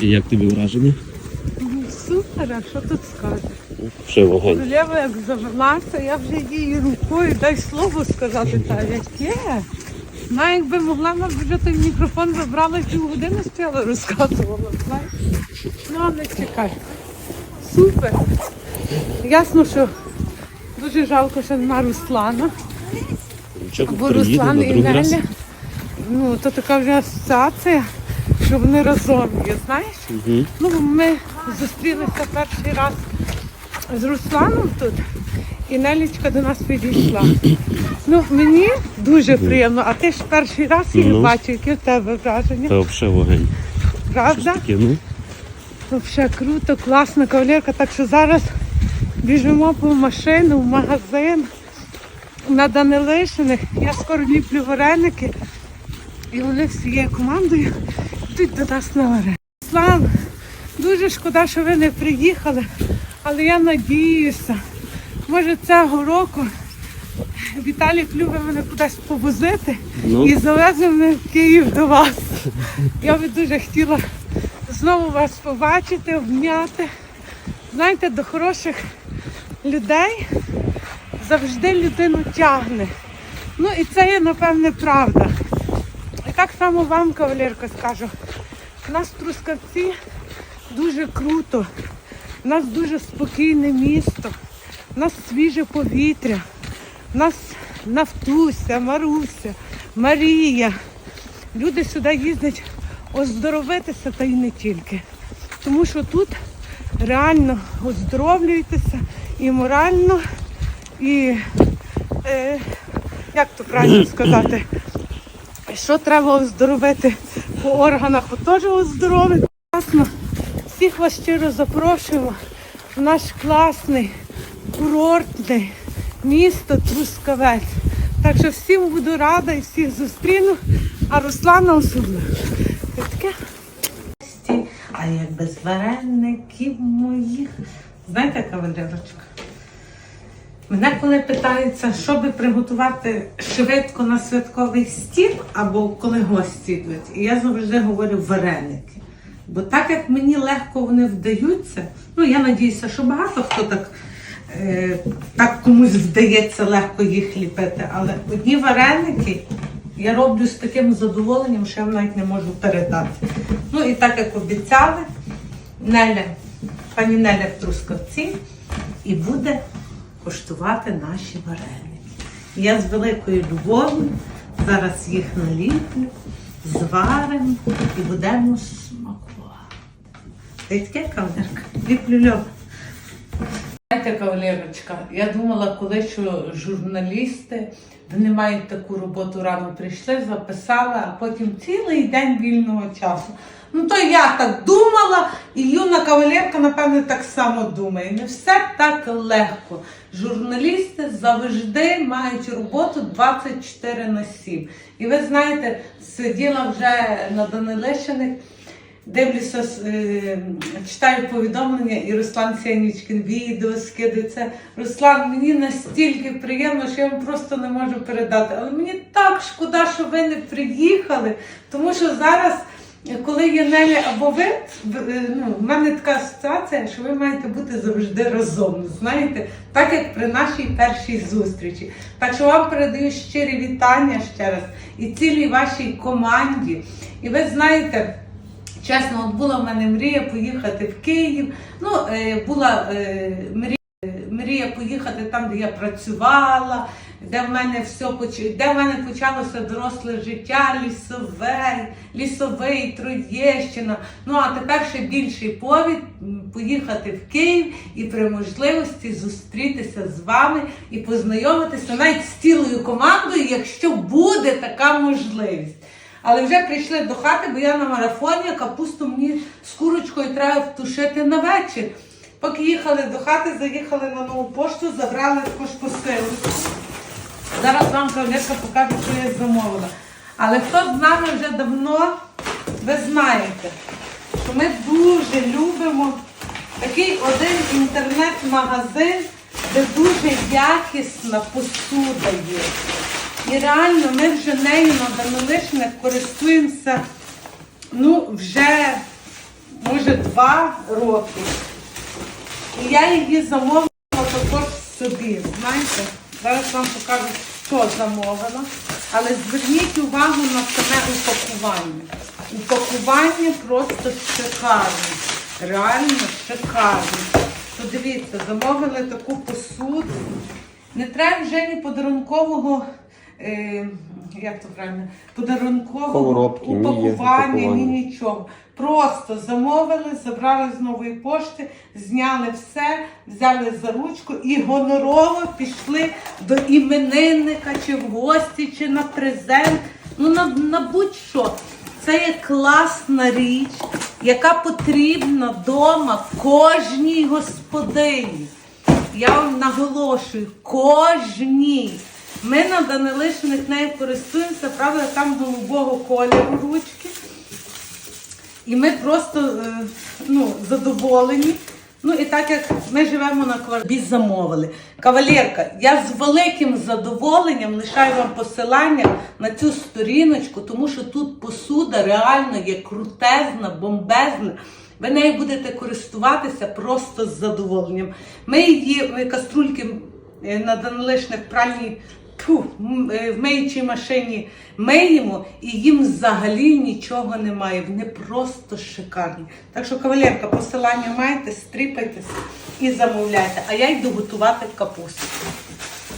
І як тобі враження? Ну, Супер, а що тут скажеш? Ще вогонь. Королева як завелася, я вже її рукою дай слово сказати, та яке. Вона якби могла нам вже той мікрофон забрала і півгодини стояла розказувала, знаєш. Ну, але чекай. Супер. Ясно, що дуже жалко, що нема Руслана. Нічого, Бо приїде Руслан на і другий раз. Неля, ну, то така вже асоціація, що вони разом є, знаєш? Угу. Ну, ми зустрілися перший раз з Русланом тут, і Нелічка до нас підійшла. Ну, мені дуже приємно, а ти ж перший раз її Ну. бачив, які в тебе враження, Та взагалі вогонь. Правда? таке, ну. Взагалі круто, класна кавалерка. Так що зараз біжимо по машину в магазин на Данилишиних. Я скоро ліплю вареники. І вони всією командою йдуть до нас на вареники. Слава, дуже шкода, що ви не приїхали, але я надіюся, може цього року Віталік любить мене кудись повозити Ну. і завезе мене в Київ до вас. Я би дуже хотіла знову вас побачити, обняти. Знаєте, до хороших людей завжди людину тягне. Ну і це є, напевне, правда. Так само вам, кавалерка, скажу. У нас в Трускавці дуже круто. У нас дуже спокійне місто, у нас свіже повітря, у нас Нафтуся, Маруся, Марія. Люди сюди їздять оздоровитися та й не тільки. Тому що тут реально оздоровлюєтеся і морально, і е, як то правильно сказати, що треба оздоровити по органах, теж оздоровити. Класно. Всіх вас щиро запрошуємо в наш класний курортний місто Трускавець. Так що всім буду рада і всіх зустріну, а Руслана особливо. Таке. А як без вареників моїх. Знаєте, кавалерочка? Мене коли питаються, що би приготувати швидко на святковий стіл або коли гості йдуть, і я завжди говорю вареники. Бо так як мені легко вони вдаються, ну я надіюся, що багато хто так, е, так комусь вдається легко їх ліпити, але одні вареники я роблю з таким задоволенням, що я навіть не можу передати. Ну і так як обіцяли, Неля, пані Неля в Трускавці і буде коштувати наші вареники. Я з великою любов'ю зараз їх наліплю, зваримо і будемо смакувати. Ти таке кавалерка? Ліплю. Знаєте, кавалерочка, я думала, коли що журналісти вони мають таку роботу рано прийшли, записали, а потім цілий день вільного часу. Ну то я так думала, і юна кавалерка, напевне, так само думає. Не все так легко. Журналісти завжди мають роботу 24 на 7. І ви знаєте, сиділа вже на Данилишиних, Дивлюся, е, читаю повідомлення, і Руслан Сенічкин відео скидається. Руслан, мені настільки приємно, що я вам просто не можу передати. Але мені так шкода, що ви не приїхали, тому що зараз, коли є Неля або ви, е, ну, в мене така асоціація, що ви маєте бути завжди разом. Знаєте, так як при нашій першій зустрічі. Так що вам передаю щирі вітання ще раз і цілій вашій команді. І ви знаєте. Чесно, от була в мене мрія поїхати в Київ. Ну, е, була е, мрія, мрія поїхати там, де я працювала, де в мене все поч- де в мене почалося доросле життя, лісове, лісовий, Троєщина. Ну а тепер ще більший повід поїхати в Київ і при можливості зустрітися з вами і познайомитися навіть з цілою командою, якщо буде така можливість. Але вже прийшли до хати, бо я на марафоні, капусту мені з курочкою треба втушити на вечір. Поки їхали до хати, заїхали на нову пошту, забрали також посилку. Зараз вам кавалерка покаже, що я замовила. Але хто з нами вже давно, ви знаєте, що ми дуже любимо такий один інтернет-магазин, де дуже якісна посуда є. І реально ми вже нею на Данилишних користуємося, ну, вже, вже два роки. І я її замовила також собі. Знаєте, зараз вам покажу, що замовила. Але зверніть увагу на саме упакування. Упакування просто шикарне. Реально шикарне. Подивіться, замовили таку посуду. Не треба вже ні подарункового. Е, як то правильно? Подарункового Коробки, ні, є ні упакування. нічого. Просто замовили, забрали з нової пошти, зняли все, взяли за ручку і гонорово пішли до іменинника, чи в гості, чи на презент. Ну на, на будь-що. Це є класна річ, яка потрібна вдома кожній господині. Я вам наголошую, кожній. Ми на Данилишиних нею користуємося, правда, там голубого кольору ручки. І ми просто е, ну, задоволені. Ну і так як ми живемо на квартирі, замовили. Кавалерка, я з великим задоволенням лишаю вам посилання на цю сторіночку, тому що тут посуда реально є крутезна, бомбезна. Ви нею будете користуватися просто з задоволенням. Ми її каструльки на данилишних пральній Фу, е, в миючій машині миємо, і їм взагалі нічого немає. Вони просто шикарні. Так що, кавалерка, посилання маєте, стріпайтесь і замовляйте. А я йду готувати капусту.